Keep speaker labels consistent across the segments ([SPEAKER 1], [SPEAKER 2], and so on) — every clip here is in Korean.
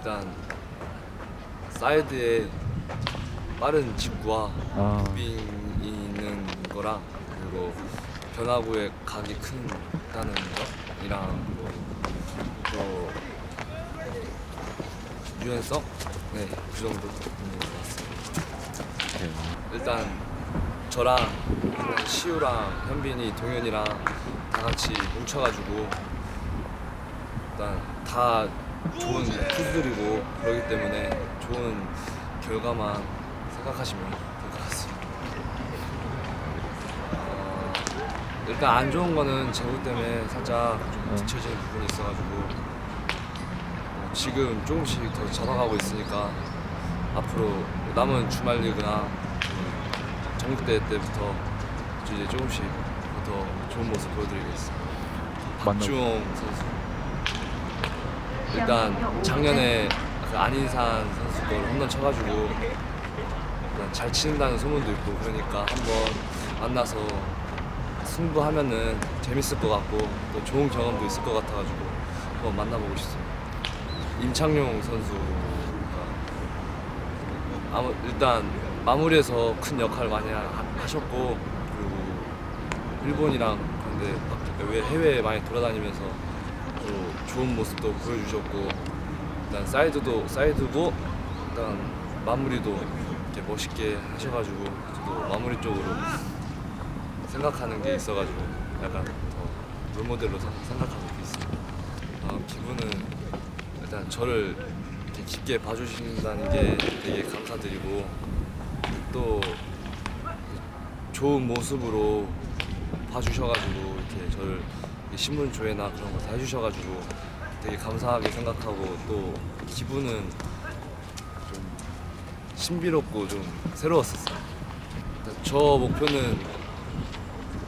[SPEAKER 1] 일단 사이드에 빠른 직구와
[SPEAKER 2] 아,
[SPEAKER 1] 빙이 있는 거랑 그리고 변화구의 각이 큰다는 거이랑 또 유연성 네그 정도 있는 것 같습니다.
[SPEAKER 2] 네.
[SPEAKER 1] 일단 저랑 시우랑 현빈이 동현이랑 다 같이 뭉쳐가지고 일단 다 좋은 투수들이고 그러기 때문에 좋은 결과만 생각하시면 될 것 같습니다. 어, 일단 안 좋은 거는 제구 때문에 살짝 좀
[SPEAKER 2] 어.
[SPEAKER 1] 뒤처지는 부분이 있어가지고 어, 지금 조금씩 더 잡아가고 있으니까 앞으로 남은 주말 리그나 전국대회 때부터 이제 조금씩 더 좋은 모습 보여드리겠습니다. 박주홍 선수 일단 작년에 그 안인산 선수 걸 홈런 쳐가지고 일단 잘 치는다는 소문도 있고 그러니까 한번 만나서 승부하면은 재밌을 것 같고 또 좋은 경험도 있을 것 같아가지고 한번 만나보고 싶습니다. 임창용 선수가 아무 일단 마무리에서 큰 역할 을 많이 하- 하셨고 그리고 일본이랑 근데 왜 해외에 많이 돌아다니면서 또 좋은 모습도 보여주셨고 일단 사이드도 사이드고 일단 마무리도 이렇게 멋있게 하셔가지고 저도 마무리 쪽으로 생각하는 게 있어가지고 약간 더 롤모델로 생- 생각하고 있습니다. 아, 기분은 일단 저를 이렇게 깊게 봐주신다는 게 되게 감사드리고 또 좋은 모습으로 봐주셔가지고 이렇게 저를 신문 조회나 그런 거 다 해주셔가지고 되게 감사하게 생각하고 또 기분은 좀 신비롭고 좀 새로웠었어요. 저 목표는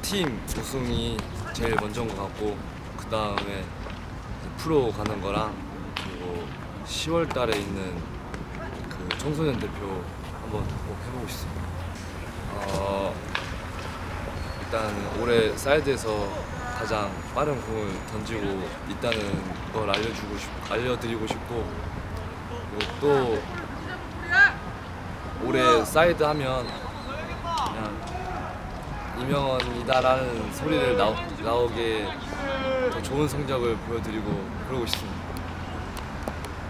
[SPEAKER 1] 팀 우승이 제일 먼저인 것 같고 그 다음에 프로 가는 거랑 그리고 10월 달에 있는 그 청소년 대표 한번 꼭 해보고 싶습니다. 어, 일단 올해 사이드에서 가장 빠른 공을 던지고 있다는 걸 알려주고 싶, 알려드리고 싶고 그리고 또 올해 사이드 하면 그냥 이명헌이다라는 소리를 나오, 나오게 더 좋은 성적을 보여드리고 그러고 싶습니다.